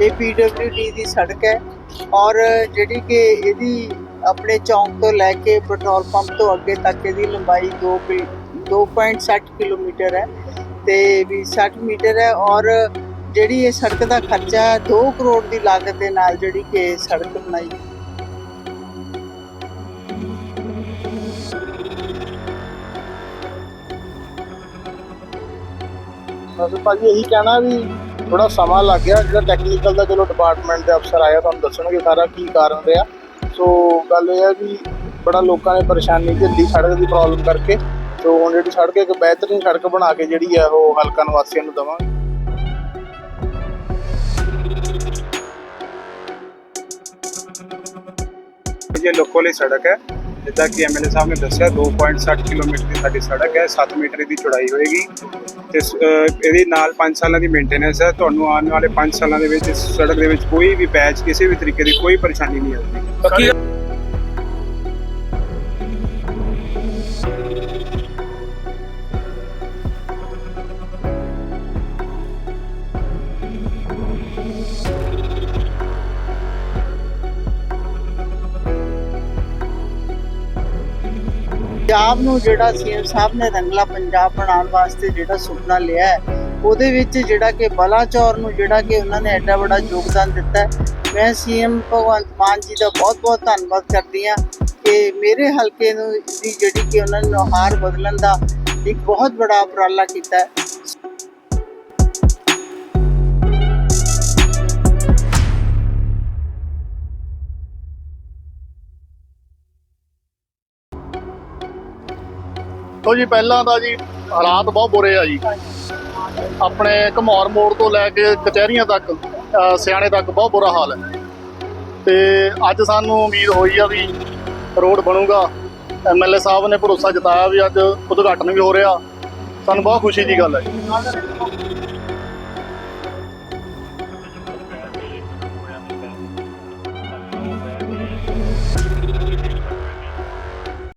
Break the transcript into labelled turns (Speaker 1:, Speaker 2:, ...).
Speaker 1: ਇਹ ਪੀਡਬਲਯੂਡੀ ਦੀ ਸੜਕ ਹੈ ਔਰ ਜਿਹੜੀ ਕਿ ਇਹਦੀ ਆਪਣੇ ਚੌਂਕ ਤੋਂ ਲੈ ਕੇ ਪੈਟਰੋਲ ਪੰਪ ਤੋਂ ਅੱਗੇ ਤੱਕ ਇਹਦੀ ਲੰਬਾਈ 2 2.60 ਕਿਲੋਮੀਟਰ ਹੈ ਤੇ ਵੀ 60 ਮੀਟਰ ਹੈ ਔਰ ਜਿਹੜੀ ਇਹ ਸੜਕ ਦਾ ਖਰਚਾ 2 ਕਰੋੜ ਦੀ ਲਾਗਤ ਦੇ ਨਾਲ ਜਿਹੜੀ ਕਿ ਸੜਕ ਬਣਾਈ
Speaker 2: ਬਸ ਭਾਜੀ ਇਹੀ ਕਹਿਣਾ ਵੀ ਥੋੜਾ ਸਮਾਂ ਲੱਗ ਗਿਆ, ਜਿਹੜਾ ਟੈਕਨੀਕਲ ਦਾ ਚਲੋ ਡਿਪਾਰਟਮੈਂਟ ਦੇ ਅਫਸਰ ਆਇਆ ਤੁਹਾਨੂੰ ਦੱਸਣਗੇ ਸਾਰਾ ਕੀ ਕਾਰਨ ਰਿਹਾ। ਸੋ ਗੱਲ ਇਹ ਹੈ ਵੀ ਬੜਾ ਲੋਕਾਂ ਨੇ ਪਰੇਸ਼ਾਨੀ ਝੱਲੀ ਸੜਕ ਦੀ ਪ੍ਰੋਬਲਮ ਕਰਕੇ। ਸੋ ਹੁਣ ਜਿਹੜੀ ਸੜਕ ਇੱਕ ਬਿਹਤਰੀਨ ਸੜਕ ਬਣਾ ਕੇ ਜਿਹੜੀ ਹੈ ਉਹ ਹਲਕਾ ਨਿਵਾਸੀਆਂ ਨੂੰ ਦੇਵਾਂਗੇ।
Speaker 3: ਇਹ ਲੋਕੋ ਲਈ ਸੜਕ ਹੈ ਜਿੱਦਾਂ ਕਿ ਐਮਐਲਏ ਸਾਹਿਬ ਨੇ ਦੱਸਿਆ 2.60 ਕਿਲੋਮੀਟਰ ਦੀ ਸਾਡੀ ਸੜਕ ਹੈ 7 ਮੀਟਰ ਦੀ ਚੌੜਾਈ ਹੋਏਗੀ ਤੇ ਇਹਦੇ ਨਾਲ 5 ਸਾਲਾਂ ਦੀ ਮੇਨਟੇਨੈਂਸ ਹੈ। ਤੁਹਾਨੂੰ ਆਉਣ ਵਾਲੇ 5 ਸਾਲਾਂ ਦੇ ਵਿੱਚ ਇਸ ਸੜਕ ਦੇ ਵਿੱਚ ਕੋਈ ਵੀ ਪੈਚ ਕਿਸੇ ਵੀ ਤਰੀਕੇ ਦੀ ਕੋਈ ਪਰੇਸ਼ਾਨੀ ਨਹੀਂ ਆਵੇਗੀ
Speaker 1: ਪੰਜਾਬ ਨੂੰ ਜਿਹੜਾ ਸੀਐਮ ਸਾਹਿਬ ਨੇ ਰੰਗਲਾ ਪੰਜਾਬ ਬਣਾਉਣ ਵਾਸਤੇ ਜਿਹੜਾ ਸੁਪਨਾ ਲਿਆ ਹੈ, ਉਹਦੇ ਵਿੱਚ ਜਿਹੜਾ ਕਿ ਬਲਾਚੌਰ ਨੂੰ ਜਿਹੜਾ ਕਿ ਉਹਨਾਂ ਨੇ ਐਡਾ ਵੱਡਾ ਯੋਗਦਾਨ ਦਿੱਤਾ ਹੈ। ਮੈਂ ਸੀਐਮ ਭਗਵੰਤ ਮਾਨ ਜੀ ਦਾ ਬਹੁਤ-ਬਹੁਤ ਧੰਨਵਾਦ ਕਰਦੀ ਹਾਂ ਕਿ ਮੇਰੇ ਹਲਕੇ ਨੂੰ ਦੀ ਜਿਹੜੀ ਕਿ ਉਹਨਾਂ ਨੇ ਨੁਹਾਰ ਬਦਲਣ ਦਾ ਇੱਕ ਬਹੁਤ ਬੜਾ ਉਪਰਾਲਾ ਕੀਤਾ ਹੈ।
Speaker 2: ਦੇਖੋ ਜੀ, ਪਹਿਲਾਂ ਤਾਂ ਜੀ ਹਾਲਾਤ ਬਹੁਤ ਬੁਰੇ ਆ ਜੀ। ਆਪਣੇ ਘਮੌਰ ਮੋੜ ਤੋਂ ਲੈ ਕੇ ਕਚਹਿਰੀਆਂ ਤੱਕ ਸਿਆਣੇ ਤੱਕ ਬਹੁਤ ਬੁਰਾ ਹਾਲ ਹੈ। ਤੇ ਅੱਜ ਸਾਨੂੰ ਉਮੀਦ ਹੋਈ ਆ ਵੀ ਰੋਡ ਬਣੂਗਾ। ਐਮਐਲਏ ਸਾਹਿਬ ਨੇ ਭਰੋਸਾ ਜਤਾਇਆ ਵੀ ਅੱਜ ਉਦਘਾਟਨ ਵੀ ਹੋ ਰਿਹਾ। ਸਾਨੂੰ ਬਹੁਤ ਖੁਸ਼ੀ ਦੀ ਗੱਲ ਹੈ